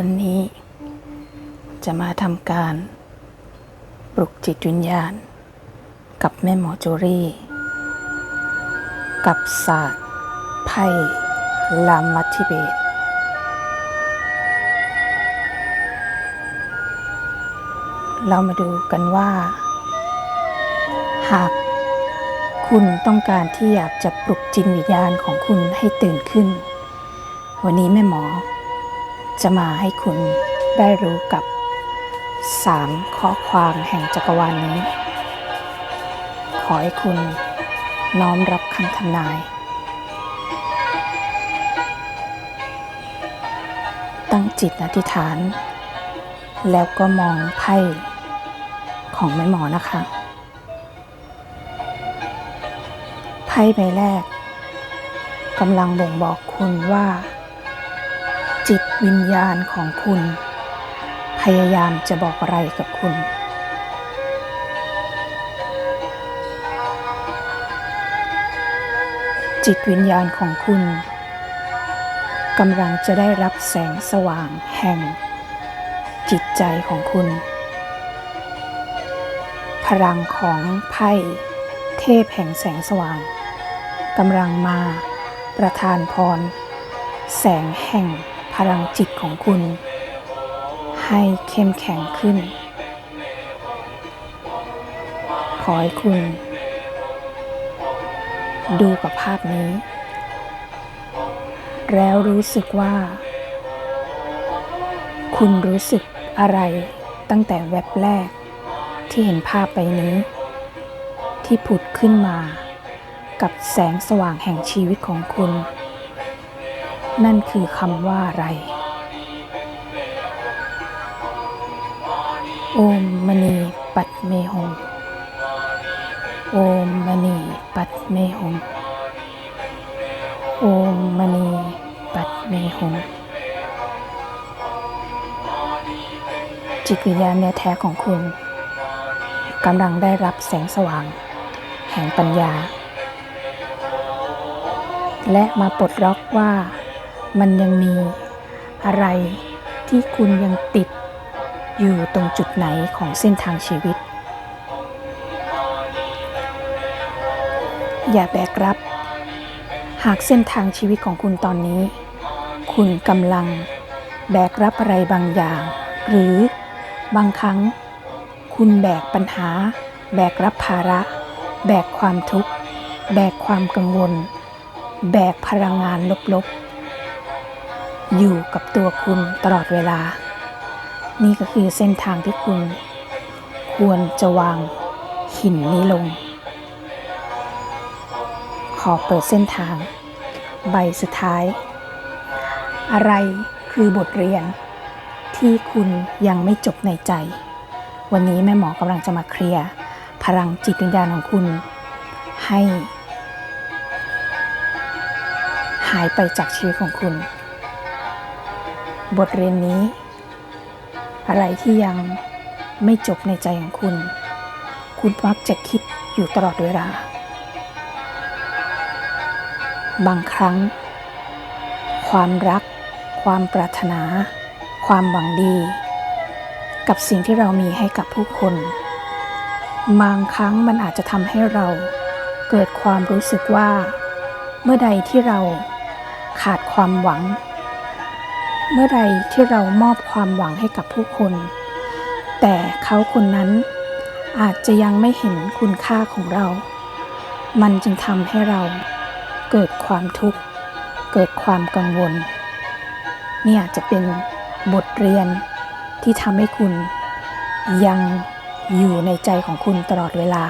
วันนี้จะมาทำการปลุกจิตวิญญาณ กับแม่หมอโจรี่ กับศาสตร์ไพ่ลามัทิเบต เรามาดูกันว่า หากคุณต้องการที่อยากจะปลุกจิตวิญญาณของคุณให้ตื่นขึ้น วันนี้แม่หมอ จะมาให้คุณได้รู้กับสามข้อความแห่งจักรวาลนนี้ ขอให้คุณน้อมรับคำทำนาย ตั้งจิตอธิษฐาน แล้วก็มองไพ่ของแม่หมอนะคะ ไพ่ใบแรกกำลังบ่งบอกคุณว่า จิตวิญญาณของคุณ พยายามจะบอกอะไรกับคุณ จิตวิญญาณของคุณกำลังจะได้รับแสงสว่างแห่ง จิตใจของคุณ พลังของไพ่เทพแห่งแสงสว่างกำลังมาประทานพร แสงแห่ง พลังจิตของคุณ ให้เข้มแข็งขึ้น ขอให้คุณ ดูกับภาพนี้ แล้วรู้สึกว่า คุณรู้สึกอะไรตั้งแต่แวบแรกที่เห็นภาพใบนี้ ที่ผุดขึ้นมากับแสงสว่างแห่งชีวิตของคุณ นั่นคือคำว่าอะไร โอมมณีปัดเมหง โอมมณีปัดเมหง โอมมณีปัดเมหง จิตวิญญาณเนื้อแท้ของคุณกำลังได้รับแสงสว่าง แห่งปัญญา และมาปลดล็อกว่า มันยังมีอะไรที่คุณยังติดอยู่ตรงจุดไหนของเส้นทางชีวิต อย่าแบกรับ หากเส้นทางชีวิตของคุณตอนนี้ คุณกำลังแบกรับอะไรบางอย่าง หรือบางครั้ง คุณแบกปัญหา แบกรับภาระ แบกความทุกข์ แบกความกังวล แบกพลังงานลบๆ อยู่กับตัวคุณตลอดเวลา นี่ก็คือเส้นทางที่คุณ ควรจะวางหินนี้ลง ขอเปิดเส้นทาง ใบสุดท้าย อะไรคือบทเรียน ที่คุณยังไม่จบในใจ วันนี้แม่หมอกำลังจะมาเคลียร์พลังจิตวิญญาณของคุณ ให้ หายไปจากชีวิตของคุณ บทเรียนนี้ อะไรที่ยังไม่จบในใจของคุณ คุณมักจะคิดอยู่ตลอดเวลา บางครั้ง ความรัก ความปรารถนา ความหวังดี กับสิ่งที่เรามีให้กับผู้คน บางครั้งมันอาจจะทำให้เราเกิดความรู้สึกว่า เมื่อใดที่เราขาดความหวัง เมื่อใดที่เรามอบความหวังให้กับผู้คน แต่เขาคนนั้นอาจจะยังไม่เห็นคุณค่าของเรา มันจึงทำให้เราเกิดความทุกข์ เกิดความกังวล นี่อาจจะเป็นบทเรียนที่ทำให้คุณยังอยู่ในใจของคุณตลอดเวลา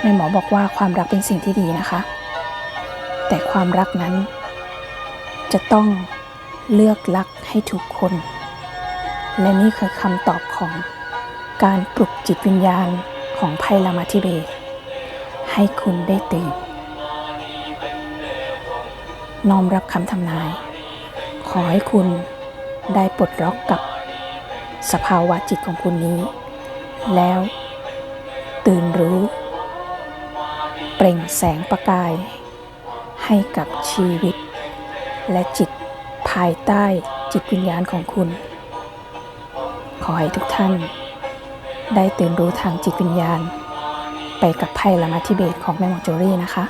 แม่หมอบอกว่าความรักเป็นสิ่งที่ดีนะคะ แต่ความรักนั้นจะต้อง เลือกรักให้ถูกคน และนี่คือคำตอบของการปลุกจิตวิญญาณของไพลามาธิเบ ให้คุณได้ตื่น น้อมรับคำทำนาย ขอให้คุณได้ปลดล็อกกับสภาวะจิตของคุณนี้ แล้วตื่นรู้ เปล่งแสงประกายให้กับชีวิตและจิต ภายใต้จิตวิญญาณของคุณ ขอให้ทุกท่าน ได้ตื่นรู้ทางจิตวิญญาณ ไปกับไพ่ละมาทิเบตของแม่หมอโจรี่นะคะ